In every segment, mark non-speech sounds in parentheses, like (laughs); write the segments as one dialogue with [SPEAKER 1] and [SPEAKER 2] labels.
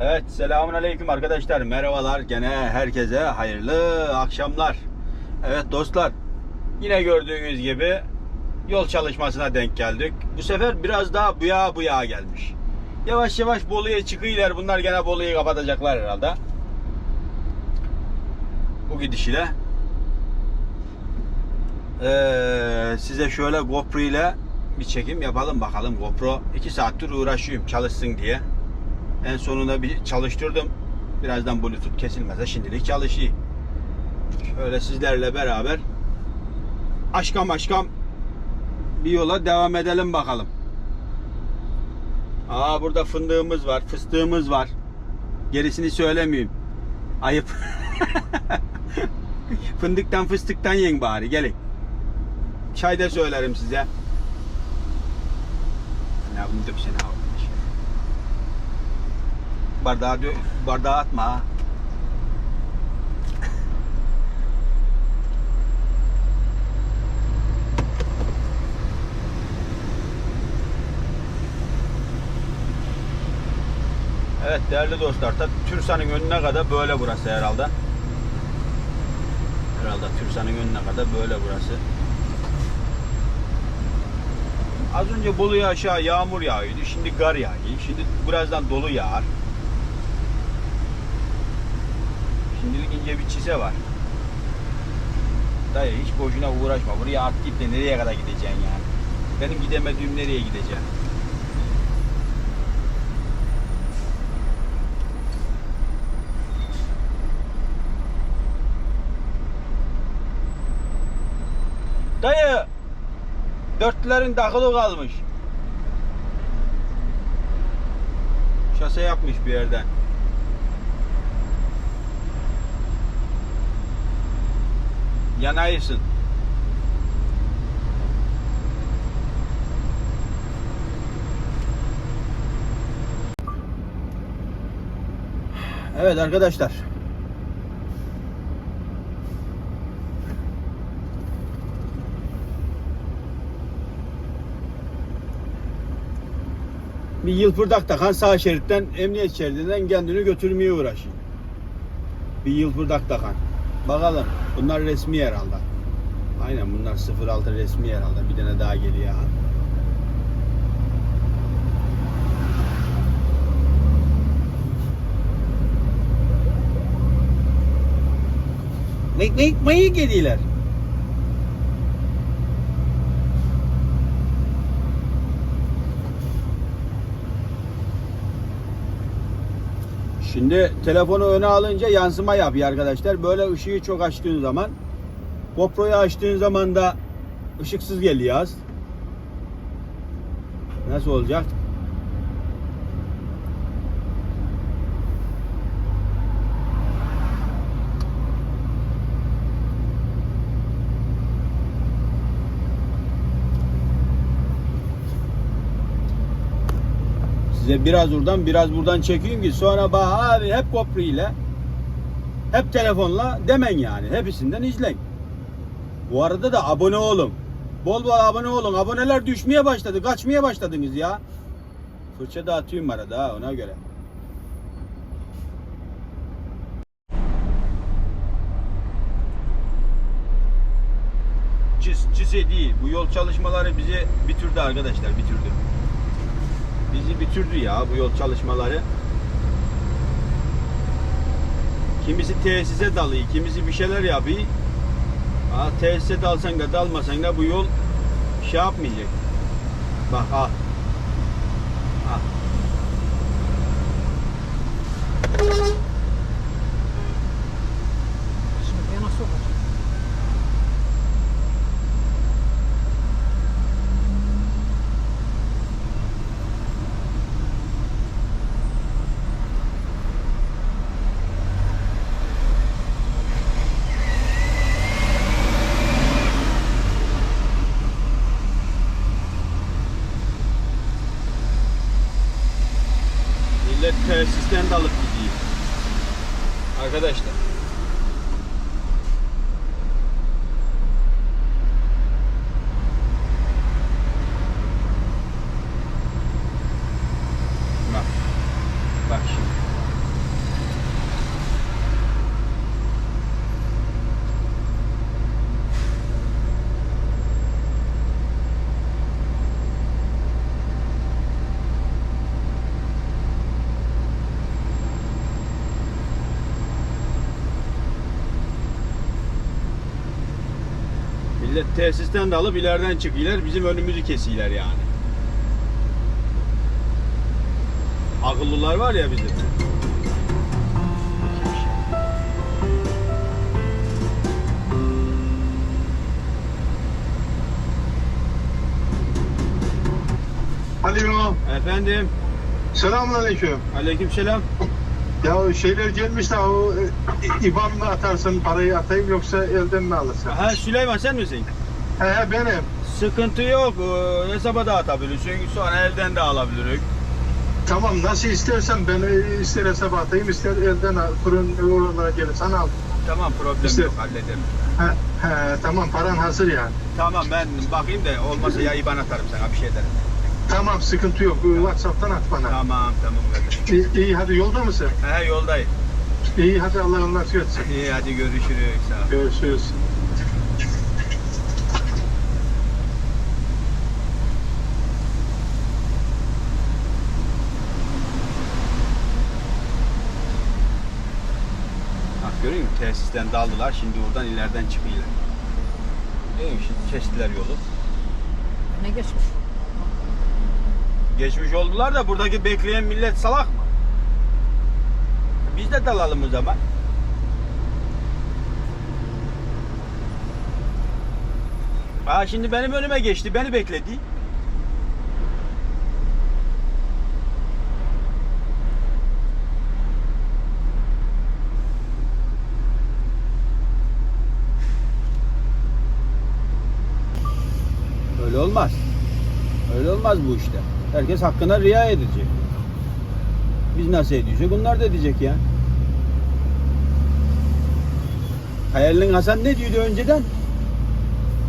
[SPEAKER 1] Evet selamun aleyküm arkadaşlar. Merhabalar gene herkese. Hayırlı akşamlar. Evet dostlar yine gördüğünüz gibi yol çalışmasına denk geldik. Bu sefer biraz daha buya buya gelmiş. Yavaş yavaş Bolu'ya çıkıyorlar. Bunlar gene Bolu'yu kapatacaklar herhalde. Bu gidiş ile Ee, size şöyle GoPro ile bir çekim yapalım. Bakalım GoPro 2 saattir uğraşıyorum çalışsın diye en sonunda bir çalıştırdım. Birazdan Bluetooth kesilmezse şimdilik çalışıyor. Şöyle sizlerle beraber aşkam aşkam bir yola devam edelim bakalım. Aa burada fındığımız var, fıstığımız var. Gerisini söylemeyeyim. Ayıp. (laughs) Fındıktan fıstıktan yiyin bari gelin. Çay da söylerim size. Ne bunu döksene abi. Bardağı, bardağı atma. Evet değerli dostlar, tabi Türsan'ın önüne kadar böyle burası herhalde. Herhalde Türsan'ın önüne kadar böyle burası. Az önce Bolu'ya aşağı yağmur yağıyordu. Şimdi gar yağıyor. Şimdi birazdan dolu yağar. Şimdilik ince bir çise var. Dayı hiç boşuna uğraşma. Buraya atlayıp de nereye kadar gideceksin yani? Benim gidemediğim nereye gideceğim? Dayı dörtlerin takılı kalmış. Şase yapmış bir yerden. Yanayısın. Evet arkadaşlar. Bir yılpırdak takan sağ şeritten emniyet şeridinden kendini götürmeye uğraşıyor. Bir yılpırdak takan. Bakalım. Bunlar resmi herhalde. Aynen bunlar 06 resmi herhalde. Bir tane daha geliyor. Ne, ne, neyi geliyorlar? Şimdi telefonu öne alınca yansıma yapıyor arkadaşlar. Böyle ışığı çok açtığın zaman GoPro'yu açtığın zaman da ışıksız geliyor az. Nasıl olacak? Size biraz buradan biraz buradan çekeyim ki sonra bak abi hep GoPro ile hep telefonla demen yani. Hepsinden izleyin. Bu arada da abone olun. Bol bol abone olun. Aboneler düşmeye başladı. Kaçmaya başladınız ya. Fırça da atıyorum arada ona göre. Cız, cıse değil. Bu yol çalışmaları bizi bitirdi arkadaşlar. Bitirdi. Bizi bitirdi ya bu yol çalışmaları. Kimisi tesise dalıyor, kimisi bir şeyler yapıyor. Ha, tesise dalsan da dalmasan da bu yol şey yapmayacak. Bak al. Al.
[SPEAKER 2] Şimdi nasıl olacak?
[SPEAKER 1] Millet tesisten dalıp gidiyor. Arkadaşlar. Bak. Bak şimdi. Millet tesisten de alıp ileriden çıkıyorlar. Bizim önümüzü kesiyorlar yani. Akıllılar var ya bizim.
[SPEAKER 2] Alo.
[SPEAKER 1] Efendim.
[SPEAKER 2] Selamünaleyküm.
[SPEAKER 1] Aleykümselam.
[SPEAKER 2] Ya şeyler gelmiş de o e, İBAN mı atarsın parayı atayım yoksa elden mi alırsın?
[SPEAKER 1] Ha Süleyman sen misin?
[SPEAKER 2] He he benim.
[SPEAKER 1] Sıkıntı yok. Ee, Hesaba da atabilirsin. Sonra elden de alabiliriz.
[SPEAKER 2] Tamam nasıl istersen ben e, ister hesaba atayım ister elden al. Fırın oralara gelirsen al.
[SPEAKER 1] Tamam problem
[SPEAKER 2] İşte-
[SPEAKER 1] yok hallederim.
[SPEAKER 2] He, he, tamam paran hazır yani.
[SPEAKER 1] Tamam ben bakayım da olmasa ya IBAN atarım sana bir şey derim.
[SPEAKER 2] Tamam sıkıntı yok. Whatsapp'tan at bana.
[SPEAKER 1] Tamam tamam kardeşim.
[SPEAKER 2] İyi, iyi hadi yolda mısın?
[SPEAKER 1] He yoldayım.
[SPEAKER 2] İyi hadi Allah açık etsin.
[SPEAKER 1] İyi hadi görüşürüz. Sağ ol.
[SPEAKER 2] Görüşürüz.
[SPEAKER 1] Bak görüyor musun? Tesisten daldılar. Şimdi oradan ileriden çıkıyorlar. İyi şimdi kestiler yolu.
[SPEAKER 3] Ne geçmiş?
[SPEAKER 1] Geçmiş oldular da buradaki bekleyen millet salak mı? Biz de dalalım o zaman. Aa şimdi benim önüme geçti. Beni bekledi. Öyle olmaz. Öyle olmaz bu işte. Herkes hakkına riayet edecek. Biz nasıl ediyorsak onlar da edecek ya. Hayalin Hasan ne diyordu önceden?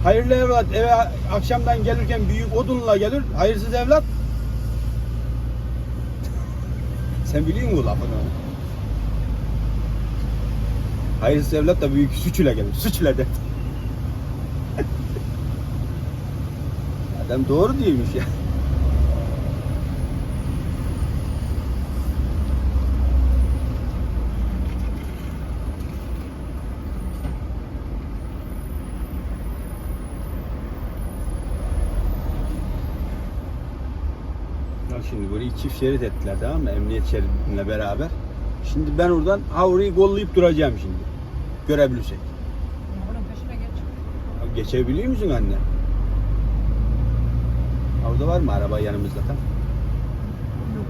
[SPEAKER 1] Hayırlı evlat eve akşamdan gelirken büyük odunla gelir. Hayırsız evlat. (laughs) Sen biliyor musun lafını? Hayırsız evlat da büyük suç ile gelir. Suç ile de. (laughs) Adam doğru diyormuş ya. Şimdi burayı çift şerit ettiler tamam mı? Emniyet şeridinle beraber. Şimdi ben oradan havriyi kollayıp duracağım şimdi. Görebilirsek.
[SPEAKER 3] Bunun peşine geç.
[SPEAKER 1] Geçebiliyor musun anne? Orada var mı araba yanımızda tam?
[SPEAKER 3] Yok.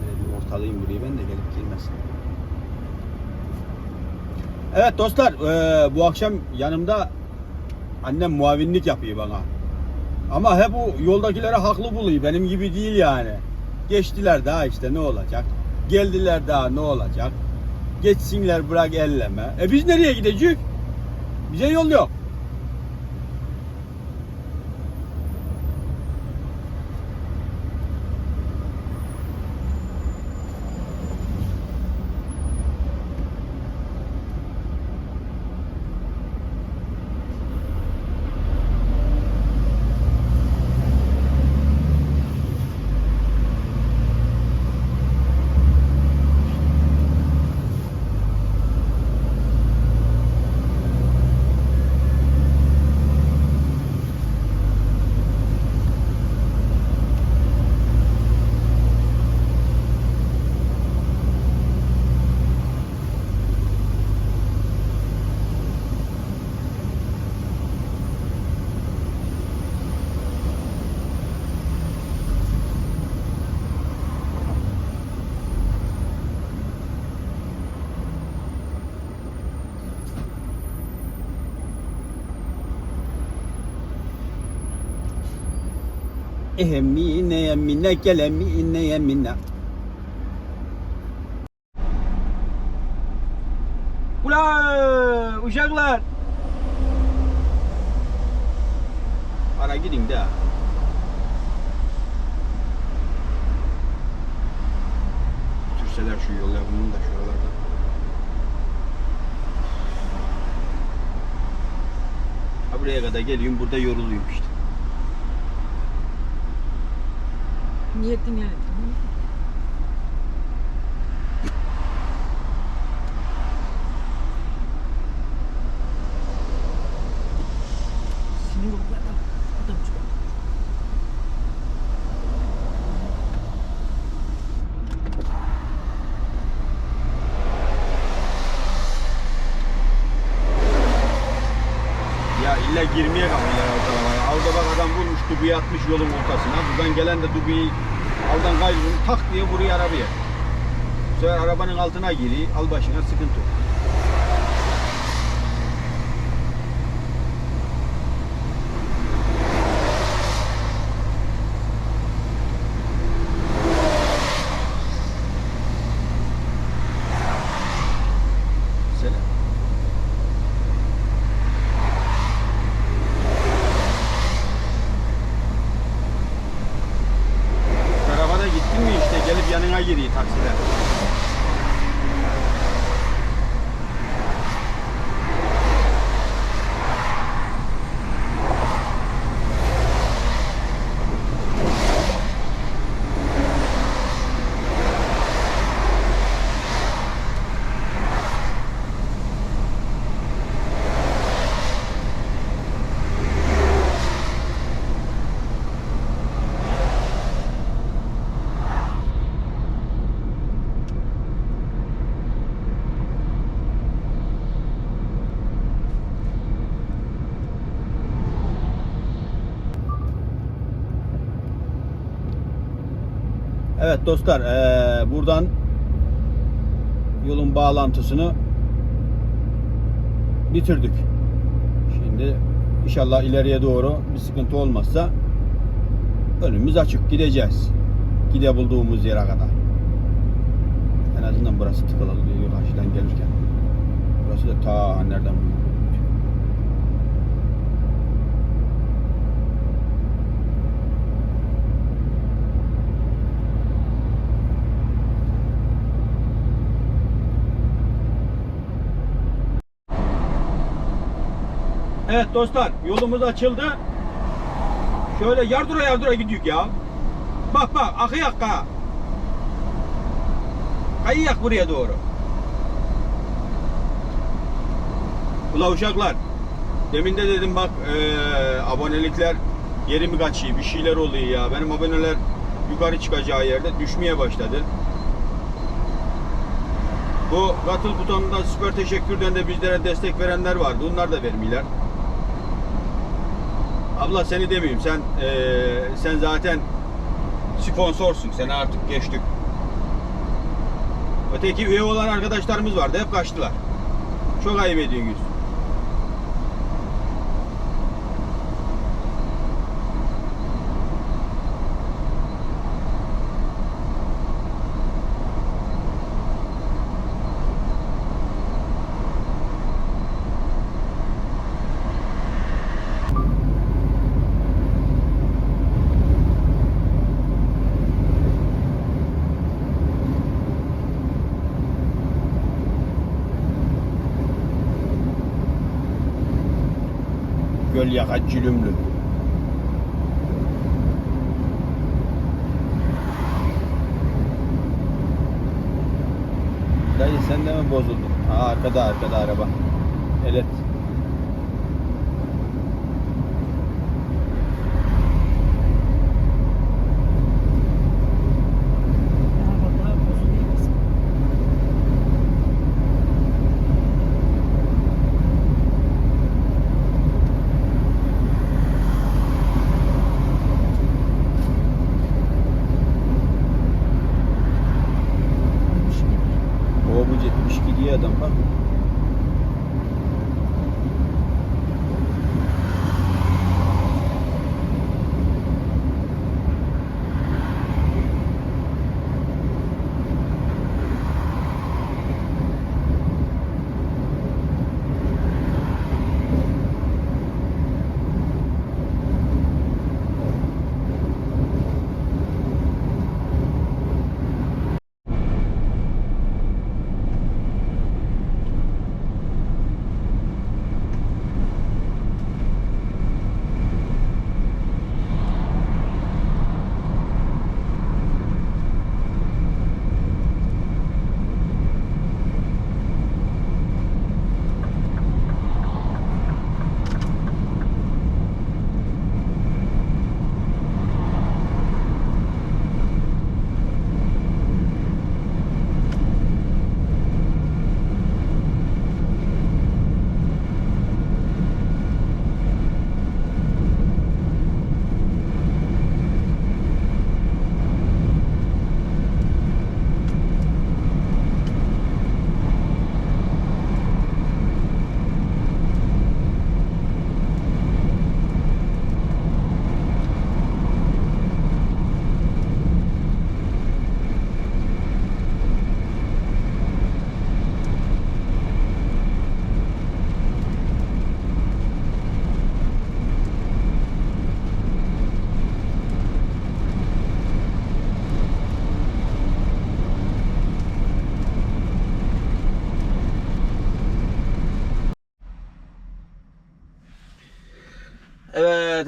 [SPEAKER 1] Böyle bir ortalayayım burayı ben de gelip girmesin. Evet dostlar eee, bu akşam yanımda annem muavinlik yapıyor bana. Ama hep bu yoldakilere haklı buluyor. Benim gibi değil yani. Geçtiler daha işte ne olacak? Geldiler daha ne olacak? Geçsinler bırak elleme. E biz nereye gideceğiz? Bize yol yok. Ehemmine yemine gelemine yemine. Ula uşaklar. Ara gidin de. Türseler şu yollar bunun da şuralarda. Ha buraya kadar geliyorum burada yoruluyorum işte.
[SPEAKER 3] Niyetin yani.
[SPEAKER 1] girmeye kalkıyorlar alt arabaya. Orada bak adam vurmuş dubuyu atmış yolun ortasına. Buradan gelen de dubuyu aldan kaybını tak diye vuruyor arabaya. Bu arabanın altına giriyor. Al başına sıkıntı. Selam. Tarafa da gittin mi işte gelip yanına giriyor taksiler. Evet dostlar eee, buradan yolun bağlantısını bitirdik. Şimdi inşallah ileriye doğru bir sıkıntı olmazsa önümüz açık gideceğiz. Gide bulduğumuz yere kadar. En azından burası tıkalı diyor karşıdan gelirken. Burası da ta nereden bu? Evet dostlar yolumuz açıldı. Şöyle yardıra yardıra gidiyor ya. Bak bak akıyak ha. Kayıyak buraya doğru. Ula uşaklar. Demin de dedim bak eee, abonelikler yeri mi kaçıyor bir şeyler oluyor ya. Benim aboneler yukarı çıkacağı yerde düşmeye başladı. Bu katıl butonundan süper teşekkürden de bizlere destek verenler vardı. Onlar da vermiyorlar. Abla seni demeyeyim. Sen eee, sen zaten sponsorsun. Sen artık geçtik. Öteki üye olan arkadaşlarımız vardı. Hep kaçtılar. Çok ayıp ediyorsunuz. Göl yaka cülümlü. Dayı sen mi bozuldun? Ha, arkada arkada araba. Evet. 172 diye adam bak.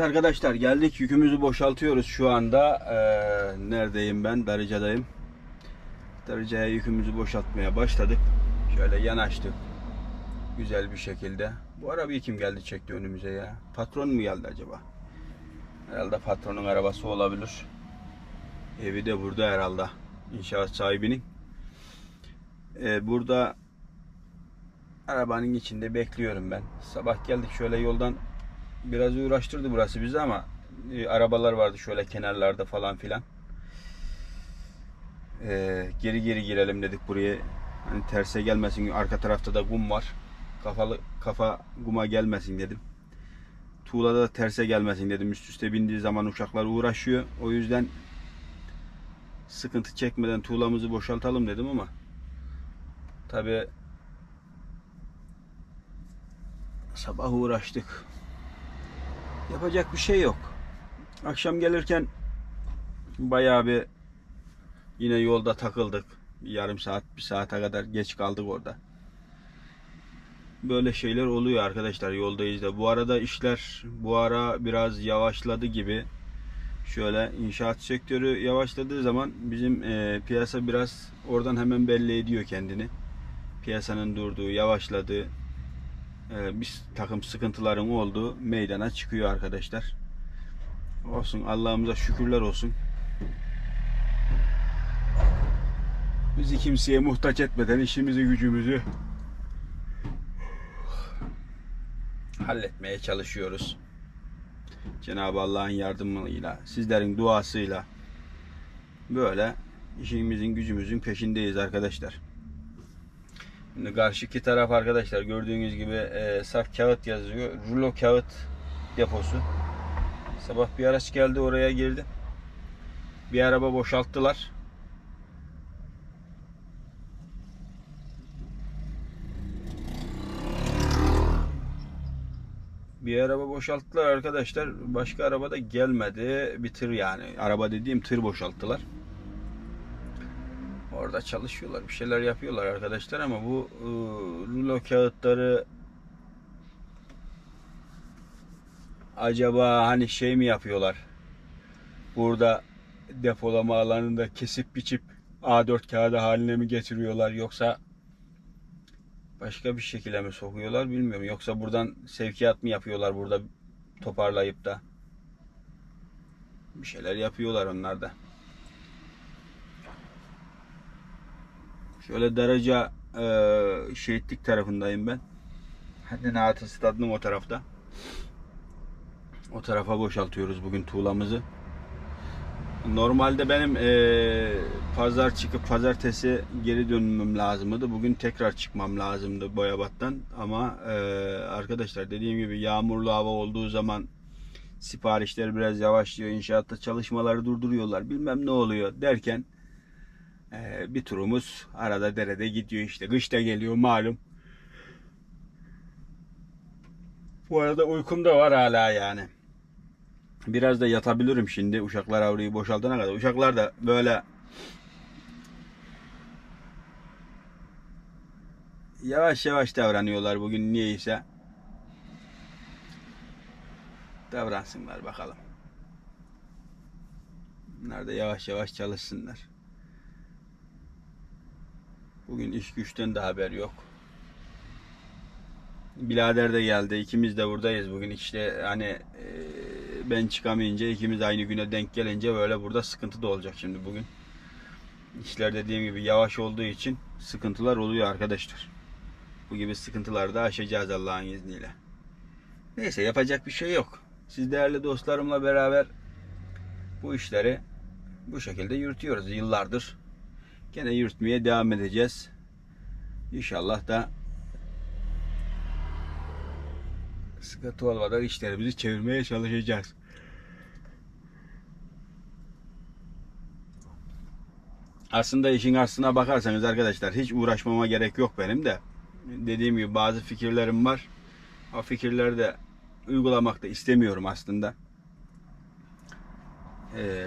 [SPEAKER 1] Arkadaşlar geldik yükümüzü boşaltıyoruz şu anda. Ee, neredeyim ben? Darıca'dayım. Darıca'ya yükümüzü boşaltmaya başladık. Şöyle yanaştık. Güzel bir şekilde. Bu arabayı kim geldi çekti önümüze ya? Patron mu geldi acaba? Herhalde patronun arabası olabilir. Evi de burada herhalde. İnşaat sahibinin. Ee, burada arabanın içinde bekliyorum ben. Sabah geldik şöyle yoldan biraz uğraştırdı burası bizi ama e, arabalar vardı şöyle kenarlarda falan filan. Ee, geri geri girelim dedik buraya. Hani terse gelmesin. Arka tarafta da kum var. Kafalı kafa kuma gelmesin dedim. Tuğla'da da terse gelmesin dedim. Üst üste bindiği zaman uçaklar uğraşıyor. O yüzden sıkıntı çekmeden tuğlamızı boşaltalım dedim ama tabi sabah uğraştık. Yapacak bir şey yok. Akşam gelirken bayağı bir yine yolda takıldık. Yarım saat, bir saate kadar geç kaldık orada. Böyle şeyler oluyor arkadaşlar yoldayız da. Bu arada işler bu ara biraz yavaşladı gibi. Şöyle inşaat sektörü yavaşladığı zaman bizim e, piyasa biraz oradan hemen belli ediyor kendini. Piyasanın durduğu, yavaşladığı, bir takım sıkıntıların olduğu meydana çıkıyor arkadaşlar. Olsun Allah'ımıza şükürler olsun. Bizi kimseye muhtaç etmeden işimizi gücümüzü halletmeye çalışıyoruz. Cenab-ı Allah'ın yardımıyla, sizlerin duasıyla böyle işimizin gücümüzün peşindeyiz arkadaşlar. Şimdi karşıki taraf arkadaşlar gördüğünüz gibi e, saf kağıt yazıyor. Rulo kağıt deposu. Sabah bir araç geldi oraya girdi. Bir araba boşalttılar. Bir araba boşalttılar arkadaşlar. Başka araba da gelmedi. Bir tır yani. Araba dediğim tır boşalttılar. Orada çalışıyorlar. Bir şeyler yapıyorlar arkadaşlar ama bu e, rulo kağıtları acaba hani şey mi yapıyorlar? Burada depolama alanında kesip biçip A4 kağıdı haline mi getiriyorlar yoksa başka bir şekilde mi sokuyorlar bilmiyorum. Yoksa buradan sevkiyat mı yapıyorlar burada toparlayıp da bir şeyler yapıyorlar onlar da. Şöyle Daraca e, şehitlik tarafındayım ben. Hani Naat'ın stadının o tarafta. O tarafa boşaltıyoruz bugün tuğlamızı. Normalde benim e, pazar çıkıp pazartesi geri dönmem lazımdı. Bugün tekrar çıkmam lazımdı Boyabat'tan. Ama e, arkadaşlar dediğim gibi yağmurlu hava olduğu zaman siparişler biraz yavaşlıyor. İnşaatta çalışmaları durduruyorlar. Bilmem ne oluyor derken e, bir turumuz arada derede gidiyor işte. Kış da geliyor malum. Bu arada uykum da var hala yani. Biraz da yatabilirim şimdi uşaklar avluyu boşaltana kadar. Uşaklar da böyle yavaş yavaş davranıyorlar bugün niyeyse. Davransınlar bakalım. Bunlar da yavaş yavaş çalışsınlar. Bugün iş güçten de haber yok. Bilader de geldi. İkimiz de buradayız bugün. İşte hani e, ben çıkamayınca ikimiz aynı güne denk gelince böyle burada sıkıntı da olacak şimdi bugün. İşler dediğim gibi yavaş olduğu için sıkıntılar oluyor arkadaşlar. Bu gibi sıkıntıları da aşacağız Allah'ın izniyle. Neyse yapacak bir şey yok. Siz değerli dostlarımla beraber bu işleri bu şekilde yürütüyoruz yıllardır. Gene yürütmeye devam edeceğiz. İnşallah da sıkıntı olmadan işlerimizi çevirmeye çalışacağız. Aslında işin aslına bakarsanız arkadaşlar hiç uğraşmama gerek yok benim de. Dediğim gibi bazı fikirlerim var. O fikirleri de uygulamak da istemiyorum aslında. Ee,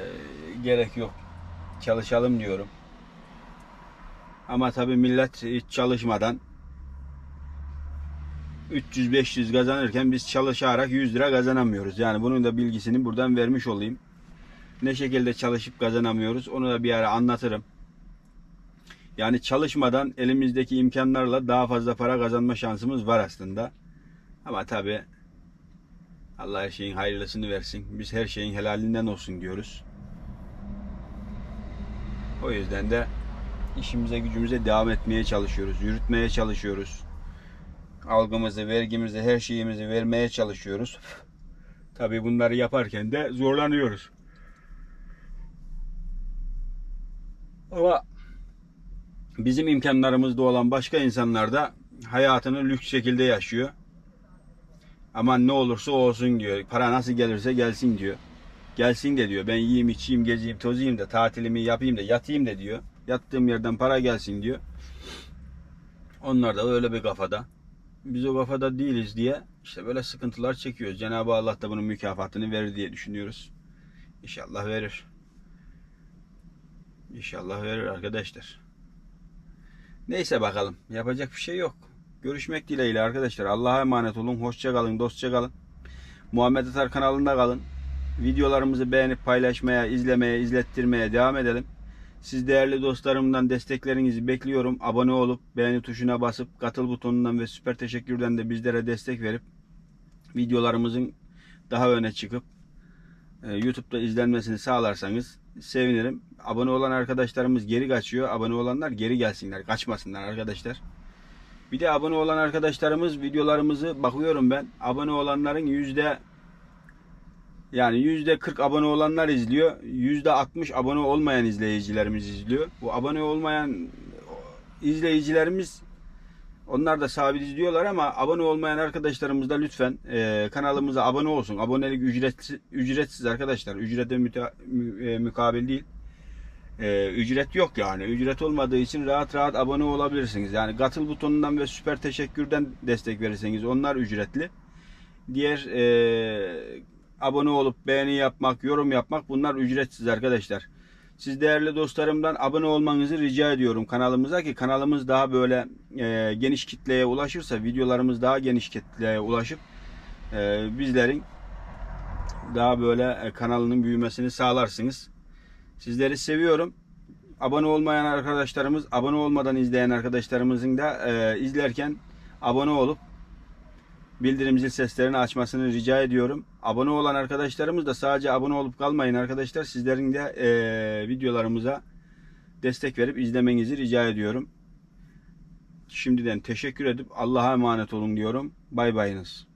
[SPEAKER 1] gerek yok. Çalışalım diyorum. Ama tabii millet hiç çalışmadan 300-500 kazanırken biz çalışarak 100 lira kazanamıyoruz. Yani bunun da bilgisini buradan vermiş olayım. Ne şekilde çalışıp kazanamıyoruz onu da bir ara anlatırım. Yani çalışmadan elimizdeki imkanlarla daha fazla para kazanma şansımız var aslında. Ama tabi Allah her şeyin hayırlısını versin. Biz her şeyin helalinden olsun diyoruz. O yüzden de işimize gücümüze devam etmeye çalışıyoruz. Yürütmeye çalışıyoruz. Algımızı, vergimizi, her şeyimizi vermeye çalışıyoruz. Tabi bunları yaparken de zorlanıyoruz. Ama bizim imkanlarımızda olan başka insanlar da hayatını lüks şekilde yaşıyor. Aman ne olursa olsun diyor. Para nasıl gelirse gelsin diyor. Gelsin de diyor. Ben yiyeyim, içeyim, gezeyim, tozayım da tatilimi yapayım da yatayım da diyor. Yattığım yerden para gelsin diyor. Onlar da öyle bir kafada. Biz o kafada değiliz diye işte böyle sıkıntılar çekiyoruz. Cenab-ı Allah da bunun mükafatını verir diye düşünüyoruz. İnşallah verir. İnşallah verir arkadaşlar. Neyse bakalım. Yapacak bir şey yok. Görüşmek dileğiyle arkadaşlar. Allah'a emanet olun. Hoşça kalın, dostça kalın. Muhammed Atar kanalında kalın. Videolarımızı beğenip paylaşmaya, izlemeye, izlettirmeye devam edelim. Siz değerli dostlarımdan desteklerinizi bekliyorum. Abone olup beğeni tuşuna basıp katıl butonundan ve süper teşekkürden de bizlere destek verip videolarımızın daha öne çıkıp e, YouTube'da izlenmesini sağlarsanız sevinirim. Abone olan arkadaşlarımız geri kaçıyor. Abone olanlar geri gelsinler. Kaçmasınlar arkadaşlar. Bir de abone olan arkadaşlarımız videolarımızı bakıyorum ben. Abone olanların yüzde yani yüzde 40 abone olanlar izliyor. Yüzde 60 abone olmayan izleyicilerimiz izliyor. Bu abone olmayan izleyicilerimiz onlar da sabit izliyorlar ama abone olmayan arkadaşlarımız da lütfen e, kanalımıza abone olsun. Abonelik ücretsiz, ücretsiz arkadaşlar. Ücrete müte, mü- e, mukabil değil. E, ücret yok yani. Ücret olmadığı için rahat rahat abone olabilirsiniz. Yani katıl butonundan ve süper teşekkürden destek verirseniz onlar ücretli. Diğer e, abone olup beğeni yapmak, yorum yapmak bunlar ücretsiz arkadaşlar. Siz değerli dostlarımdan abone olmanızı rica ediyorum kanalımıza ki kanalımız daha böyle e, geniş kitleye ulaşırsa videolarımız daha geniş kitleye ulaşıp e, bizlerin daha böyle e, kanalının büyümesini sağlarsınız. Sizleri seviyorum. Abone olmayan arkadaşlarımız, abone olmadan izleyen arkadaşlarımızın da e, izlerken abone olup bildirim zil seslerini açmasını rica ediyorum. Abone olan arkadaşlarımız da sadece abone olup kalmayın arkadaşlar. Sizlerin de e, videolarımıza destek verip izlemenizi rica ediyorum. Şimdiden teşekkür edip Allah'a emanet olun diyorum. Bay bayınız.